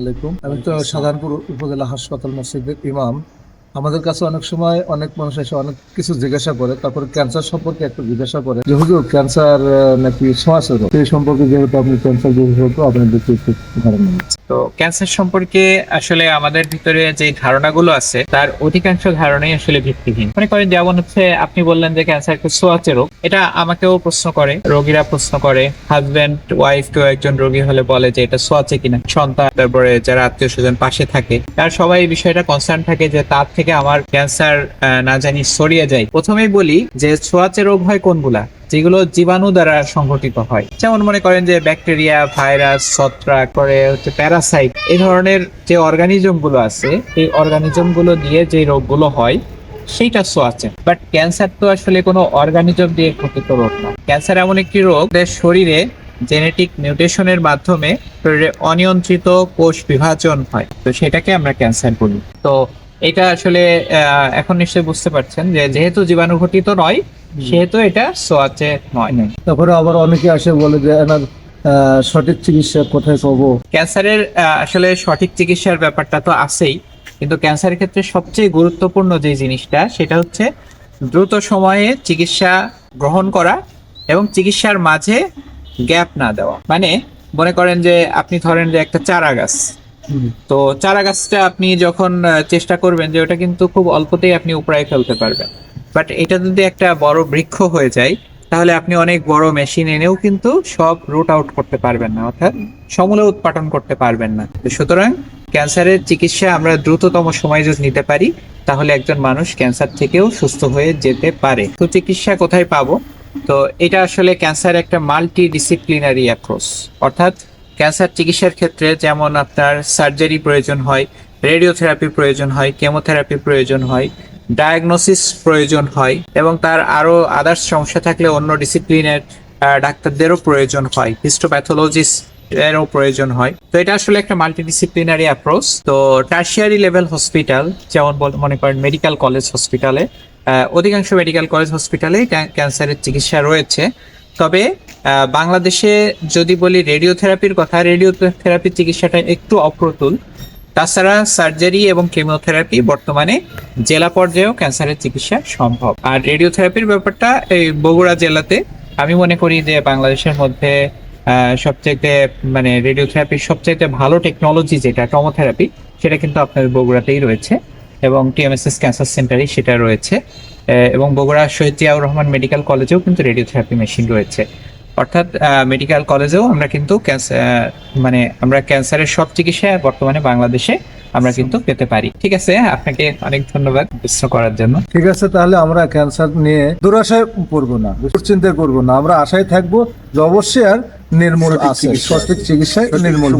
আলাইকুম। আমি তো সাধারণপুর উপজেলা হাসপাতাল মসজিদের ইমাম। আমাদের কাছে অনেক সময় অনেক মানুষ এসে অনেক কিছু জিজ্ঞাসা করে তারপরে ক্যান্সার সম্পর্কে একটু জিজ্ঞাসা করে। যে হুজুর ক্যান্সার নাকি শ্বাসের সেই সম্পর্কে যেহেতু আপনি ক্যান্সার যেহেতু আপনার দেখতে একটু ধারণা। তো ক্যান্সার সম্পর্কে আসলে আমাদের ভিতরে যে ধারণাগুলো আছে, তার অধিকাংশ ধারণাই আসলে ভিত্তিহীন। মনে করেন যেমন হচ্ছে আপনি বললেন যে ক্যান্সার একটা সোয়াচে রোগ, এটা আমাকেও প্রশ্ন করে, রোগীরা প্রশ্ন করে। হাজবেন্ড ওয়াইফ কেউ একজন রোগী হলে বলে যে এটা সোয়াচে কিনা। সন্তান, তারপরে যারা আত্মীয় স্বজন পাশে থাকে, তার সবাই এই বিষয়টা কনসার্ন থাকে যে তার থেকে আমার ক্যান্সার না জানি ছড়িয়ে যায়। প্রথমেই বলি যে সোয়াচে রোগ হয় কোনগুলা? যেগুলো জীবাণু দ্বারা সংঘটিত হয়। যেমন মনে করেন যে ব্যাকটেরিয়া, ভাইরাস, ছত্রাক করে হচ্ছে প্যারাসাইট, এই ধরনের যে অর্গানিজমগুলো আছে, এই অর্গানিজমগুলো দিয়ে যে রোগগুলো হয়, সেইটা ছোঁয়াচে বাট ক্যান্সার তো আসলে কোনো অর্গানিজম দিয়ে ঘটিত রোগ না ক্যান্সার এমন একটি রোগ যার শরীরে জেনেটিক মিউটেশনের মাধ্যমে শরীরে অনিয়ন্ত্রিত কোষ বিভাজন হয়। তো সেটাকে আমরা ক্যান্সার বলি। তো এটা আসলে এখন নিশ্চয়ই বুঝতে পারছেন যে যেহেতু জীবাণু ঘটিত নয় সেহেতু এটা সোয়াচে নয়। তারপরে আবার অনেকে আসে বলে যে এনার সঠিক চিকিৎসা কোথায় পাবো? ক্যান্সারের আসলে সঠিক চিকিৎসার ব্যাপারটা তো আছেই। কিন্তু ক্যান্সারের ক্ষেত্রে সবচেয়ে গুরুত্বপূর্ণ যে জিনিসটা সেটা হচ্ছে দ্রুত সময়ে চিকিৎসা গ্রহণ করা এবং চিকিৎসার মাঝে গ্যাপ না দেওয়া। মানে মনে করেন যে আপনি ধরেন যে একটা চারা গাছ তো চারা গাছটা আপনি যখন চেষ্টা করবেন যে ওটা কিন্তু খুব অল্পতেই আপনি উপড়ায় ফেলতে পারবেন। বাট এটা যদি একটা বড় বৃক্ষ হয়ে যায়, তাহলে আপনি অনেক বড় মেশিন এনেও কিন্তু সব রুট আউট করতে পারবেন না, অর্থাৎ সমূলে উৎপাদন করতে পারবেন না। সুতরাং ক্যান্সারের চিকিৎসা আমরা দ্রুততম সময় যদি নিতে পারি, তাহলে একজন মানুষ ক্যান্সার থেকেও সুস্থ হয়ে যেতে পারে। তো চিকিৎসা কোথায় পাবো? তো এটা আসলে ক্যান্সার একটা মাল্টি ডিসিপ্লিনারি অ্যাপ্রোচ অর্থাৎ ক্যান্সার চিকিৎসার ক্ষেত্রে যেমন আপনার সার্জারি প্রয়োজন হয় রেডিওথেরাপি প্রয়োজন হয় কেমোথেরাপি প্রয়োজন হয় ডায়াগনোসিস প্রয়োজন হয় এবং তার আরও আদার্স সমস্যা থাকলে অন্য ডিসিপ্লিনের ডাক্তারদেরও প্রয়োজন হয় হিস্টোপ্যাথোলজিস্ট এরও প্রয়োজন হয়। তো এটা আসলে একটা মাল্টিডিসিপ্লিনারি অ্যাপ্রোচ তো টার্সিয়ারি লেভেল হসপিটাল যেমন বল- মনে করেন মেডিকেল কলেজ হসপিটালে অধিকাংশ মেডিকেল কলেজ হসপিটালে ক্যান্সারের চিকিৎসা রয়েছে। তবে বাংলাদেশে যদি বলি রেডিওথেরাপির কথা রেডিওথেরাপির চিকিৎসাটা একটু অপ্রতুল। তাছাড়া সার্জারি এবং কেমোথেরাপি বর্তমানে জেলা পর্যায়েও ক্যান্সারের চিকিৎসা সম্ভব। আর রেডিওথেরাপির ব্যাপারটা এই বগুড়া জেলাতে আমি মনে করি যে বাংলাদেশের মধ্যে সবচাইতে মানে রেডিওথেরাপির সবচাইতে ভালো টেকনোলজি যেটা টমোথেরাপি সেটা কিন্তু আপনার বগুড়াতেই রয়েছে এবং টিএমএসএস ক্যান্সার সেন্টারে সেটা রয়েছে। এবং বগুড়া শহীদ জিয়াউর রহমান মেডিকেল কলেজেও কিন্তু রেডিওথেরাপি মেশিন রয়েছে। অর্থাৎ মেডিকেল কলেজেও আমরা কিন্তু ক্যান্সার মানে আমরা ক্যান্সারের সব চিকিৎসা বর্তমানে বাংলাদেশে আমরা কিন্তু পেতে পারি। ঠিক আছে আপনাকে অনেক ধন্যবাদ বিশ্ব করার জন্য। ঠিক আছে তাহলে আমরা ক্যান্সার নিয়ে দুরাশায় পড়ব না দুশ্চিন্তায় করব না। আমরা আশায় থাকব যে অবশ্যই আর নির্মূল আছে সঠিক চিকিৎসায় নির্মূল।